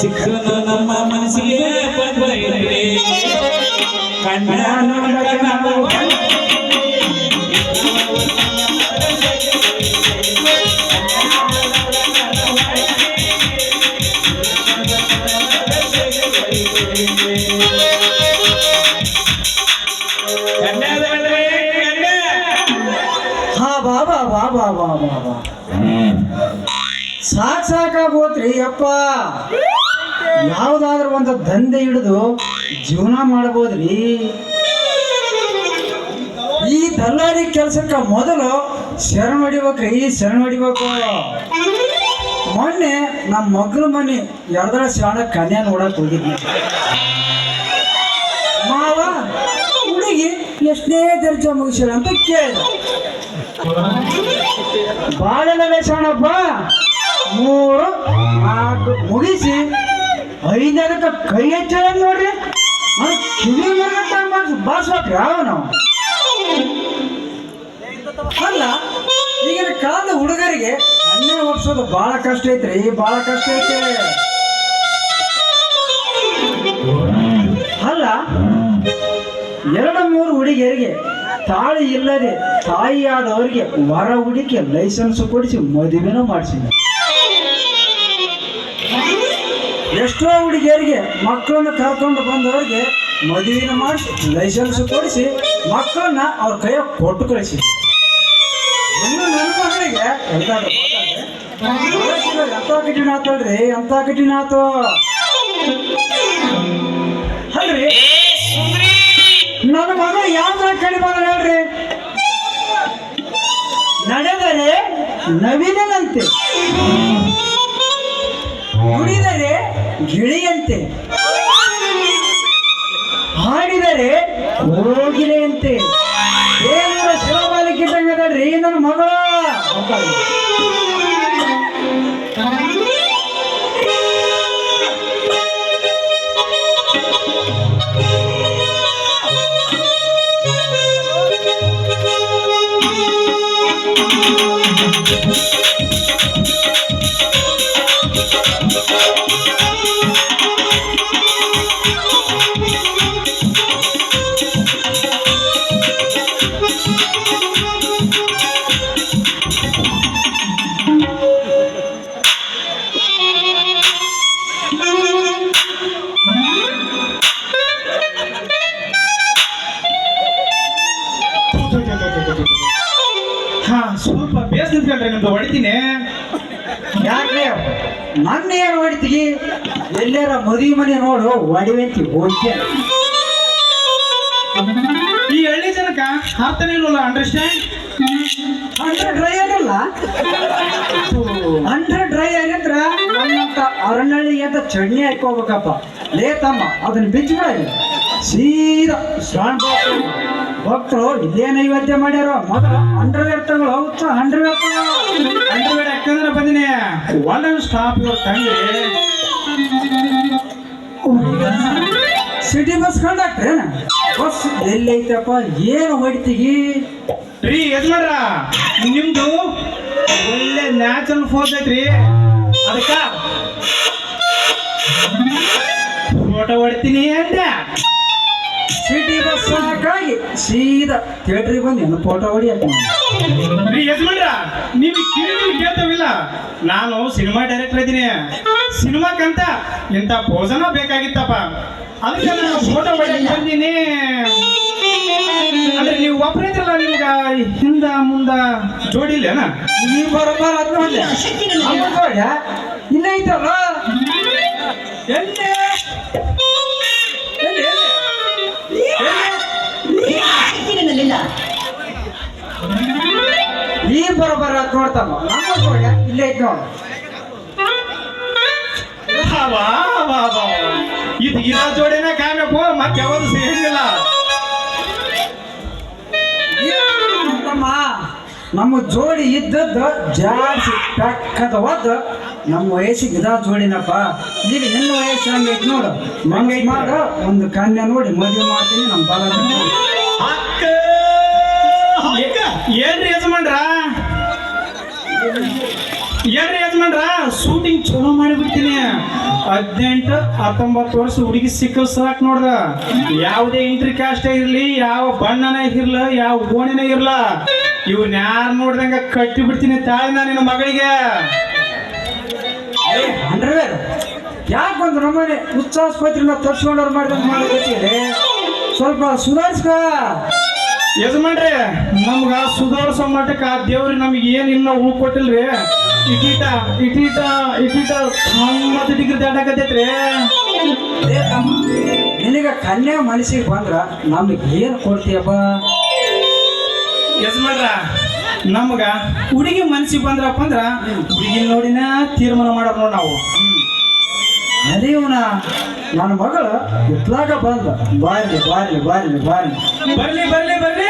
ಸಿಕ್ಕನು ನಮ್ಮ ಮನಸ್ಸಿಗೆ ಬಂದೈತೆ ಕನ್ಯಾ ನಮಗ ಕನ್ನಡವಲ್ಲಿ ಕನ್ಯಾದಲ್ರಿ ಕನ್ಯಾ ಹಾ ಬಾ ಬಾ ಬಾ ಬಾ ಬಾ ಬಾ ಬಾ ಸಾಕ್ ಸಾಕಾಗೋತ್ರಿ ಅಪ್ಪ ಯಾವ್ದಾದ್ರು ಒಂದು ದಂಧೆ ಹಿಡಿದು ಜೀವನ ಮಾಡ್ಬೋದ್ರಿ ಈ ದಲ್ಲಾರಿ ಕೆಲ್ಸಕ್ಕ ಮೊದಲು ಶರಣ ಈ ಶರಣ ಹೊಡಿಬೇಕು. ಮೊನ್ನೆ ನಮ್ಮ ಮಗ್ಳ ಮನೆ ಎರಡರ ಶಾಣ ಕನ್ಯಾ ನೋಡಕ್ ಹೋಗಿದ್ವಿ. ಮಾವ, ಹುಡುಗಿ, ಎಷ್ಟನೇ ದರ್ಜೆ ಮುಗಿಸಿರ ಅಂತ ಕೇಳ ಬಾಳೆಲ್ಲ ಶಾಣಪ್ಪ, ಮೂರು, ನಾಲ್ಕು ಮುಗಿಸಿ ಐದಕ್ಕೆ ಕೈ ಹೆಚ್ಚಳ ನೋಡ್ರಿ ಯಾವ ನಾವು. ಅಲ್ಲ, ಈಗಿನ ಕಾಲದ ಹುಡುಗರಿಗೆ ಅನ್ನ ಒಪ್ಸೋದು ಬಹಳ ಕಷ್ಟ ಐತ್ರಿ ಬಹಳ ಕಷ್ಟ ಐತೆ. ಅಲ್ಲ, ಎರಡು ಮೂರು ಹುಡುಗಿಯರಿಗೆ ತಾಳಿ ಇಲ್ಲದೆ ತಾಯಿಯಾದವರಿಗೆ ವರ ಹುಡುಕಿ ಲೈಸೆನ್ಸ್ ಕೊಡಿಸಿ ಮದುವೆನೂ ಮಾಡಿಸಿದ ಎಷ್ಟೋ ಹುಡುಗಿಯರಿಗೆ ಮಕ್ಕಳನ್ನ ಕರ್ಕೊಂಡು ಬಂದವರಿಗೆ ಮದುವೆನ ಮಾಡಿಸಿ ಲೈಸೆನ್ಸ್ ಕೊಡಿಸಿ ಮಕ್ಕಳನ್ನ ಅವ್ರ ಕೈಯ ಕೊಟ್ಟು ಕಳಿಸಿ. ಇನ್ನು ನನ್ನ ಮಗಳಿಗೆ ಎಂತ ಕಠಿಣ ಆತಲ್ರಿ ಎಂತ ಕಠಿಣ ಆತು? ಅಲ್ರಿ ನನ್ನ ಮಗ ಯಾವ ಕಡಿಮೆ ಹೇಳ್ರಿ? ನಡೆದರೆ ನವೀನಂತೆ ನುಡಿದರೆ ಗಿಳಿಯಂತೆ ನಿಂತ್ಕೊಂಡ್ರೆ ನಿಮ್ದು ಹೊಡಿತೀನಿ? ಯಾಕೆ ನನ್ನ ಏನು ಹೊಡಿತೀಗಿ ಎಲ್ಲಾರ ಮದುವೆ ಮನೆ ನೋಡು ಹೊಡಿವಂತಿ ಹೋಗ್ಯ ಈ ಹಳ್ಳಿ ಜನಕ ಅರ್ಥನೇ ಇಲ್ವಲ್ಲ ಅಂಡರ್ಸ್ಟ್ಯಾಂಡ್ ಅಂಡ್ರ ಡ್ರೈ ಆಗಿಲ್ಲ ಅಂಡರ್ ಡ್ರೈ ಆಗಿದ್ರ ಅರಣ್ಯಳ್ಳಿ ಅಂತ ಚಟ್ನಿ ಹಾಕೋಬೇಕಪ್ಪ ಲೇ ತಮ್ಮ, ಅದನ್ನ ಬಿಚ್ಚಿಬಿಡಿ ಸೀದಾ ಶ್ರಾವಣ ಭಕ್ತರು ಇಲ್ಲೇ ನೈವೇದ್ಯ ಮಾಡ್ಯಾರ, ಮೊದಲು ಅಂಡರ್ವೇರ್ ತಗೊಳ್ಳೋ ಹುಚ್ಚ ಅಂಡರ್ವೇರ್ ಅಂಡರ್ವೇರ್ ಯಾಕಂದ್ರೆ ಬಂದಿನಿ. ಒನ್ ಸ್ಟಾಪ್ ಇವ್ರ ತಂಗಿ ಸಿಟಿ ಬಸ್ ಕಂಡಕ್ಟ್ರ ಬಸ್ ಎಲ್ಲೈತಪ್ಪ ಏನು ಹೊಡಿತೀಗಿ? ರೀ ಮಾಡ್ರ ನಿಮ್ದು ಒಳ್ಳೆ ನ್ಯಾಚುರಲ್ ಫೋರ್ಸ್ ಐತ್ರಿ. ಅದಕ್ಕ ಫೋಟೋ ಹೊಡ್ತೀನಿ ಅಂತ. ಸಿಟಿ ಬಸ್ ಸಾಕಾಗಿ ಸೀದಾ ಥಿಯೇಟ್ರಿಗೆ ಬಂದು ಏನು ಫೋಟೋ ಹೊಡಿಯಲ್ಲ ಯಜಮಾನ್ರ ನೀವು ಕೇಳಿ ಕೇಳ್ತಾವಿಲ್ಲ? ನಾನು ಸಿನಿಮಾ ಡೈರೆಕ್ಟರ್ ಇದ್ದೀನಿ ಸಿನಿಮಾಕ್ಕಂತ ಇಂಥ ಭೋಜನ ಬೇಕಾಗಿತ್ತಪ್ಪ. ಅದಕ್ಕೆ ನಾನು ಫೋಟೋ ಹೊಡಿಯಕ್ಕೆ ಬಂದೀನಿ. ಅಂದ್ರೆ ನೀವು ಒಬ್ಬರಿದ್ರಲ್ಲ ನಿಮ್ಗ ಹಿಂದ ಮುಂದ ಜೋಡಿ ನೀವು ಬರೋಬ್ಬರ ಅದ್ ನೋಡ್ಲೆ ಇಲ್ಲೇ ಐತಲ್ಲ ಈ ನಮ್ಮ ಜೋಡಿ ಇಲ್ಲೇ ಐತ್ ನೋಡು. ಇದು ಇರೋ ಜೋಡಿನ ಕಾಣಬೇಕು ಮತ್ತೆ ಯಾವುದು ಸಿಗಂಗಿಲ್ಲ ನಮ್ಮ ಜೋಡಿ ಇದ್ದದ್ದು ಜಾಸ್ತಿ ಒದ್ದು ನಮ್ಮ ವಯಸ್ಸಿಗೆ ಇದಾ ಜೋಡಿನಪ್ಪ. ಈಗ ನಿನ್ನ ವಯಸ್ಸು ಹಂಗೈತಿ ನೋಡು. ಮಂಗೈತಿ ಮಾಡ. ಒಂದು ಕನ್ಯಾ ನೋಡಿ ಮದುವೆ ಮಾಡ್ತೀನಿ, ನಮ್ಮ ಬಾಲ ಏನ್ರಿ ಯಜಮಾನ್ರ? ಏನ್ರಿ ಯಜಮಾನ್ರ? ಶೂಟಿಂಗ್ ಚಲೋ ಮಾಡಿಬಿಡ್ತೀನಿ ಹದಿನೆಂಟು, ಹತ್ತೊಂಬತ್ತು ವರ್ಷ ಹುಡುಗಿ ಸಿಕ್ಕ ಸಾಕ್ ನೋಡ್ದ. ಯಾವುದೇ ಇಂಟ್ರಿ ಕಾಸ್ಟ್ ಇರಲಿ ಯಾವ ಬಣ್ಣನೇ ಇರ್ಲ, ಯಾವ ಓಣಿನೇ ಇರ್ಲ. ಇವ್ನ ಯಾರು ನೋಡ್ದಂಗ ಕಟ್ಟಿ ಬಿಡ್ತೀನಿ ತಾಳಿನ ನಿನ್ನ ಮಗಳಿಗೆ. ಅಂಡ್ರವೇರ್. ಯಾಕೆ ಬಂದು ನಮ್ಮನೆ ಹುಚ್ಚಾಸ್ಪತ್ರೆಯಿಂದ ತರ್ಸ್ಕೊಂಡವ್ರು ಮಾಡಿದಂಗೆ ಮಾಡಿದ್ರೆ ಸ್ವಲ್ಪ ಸುಧಾರಿಸ್ಕ. ಯಜಮಾನ್ರಿ ನಮ್ಗ ಸುಧಾರಿಸೋ ಮಟ್ಟಕ್ಕೆ ಆ ದೇವ್ರಿ ನಮ್ಗೆ ಏನ್ ಇನ್ನ ಉಳ್ಕೊಟ್ಟಿಲ್ರಿ ಇಟೀಟ ಇಟೀಟ ಇಟೀಟ ಮತ್ತೆ ಡಿಗ್ರಿ ದಾಟಕತ್ತೈತ್ರಿ. ನಿನಗೆ ಕನ್ಯಾ ಮನಸ್ಸಿಗೆ ಬಂದ್ರ ನಮ್ಗೆ ಏನು ಕೊಡ್ತೀಯಪ್ಪ? ಯಜಮಾನ್ರ, ನಮ್ಗ ಹುಡುಗಿ ಮನ್ಸಿಗೆ ಬಂದ್ರಪ್ಪ ಅಂದ್ರ ಹುಡುಗಿ ನೋಡಿನ ತೀರ್ಮಾನ ಮಾಡ ನೋಡ್ ನಾವು. ಅದೇವನ ನನ್ನ ಮಗಳು ಇತ್ಲಾಗ ಬಂದ. ಬಾರ್ಲಿ ಬಾರ್ಲಿ ಬಾರ್ಲಿ ಬಾರ್ಲಿ. ಬರ್ಲಿ ಬರ್ಲಿ ಬರ್ಲಿ.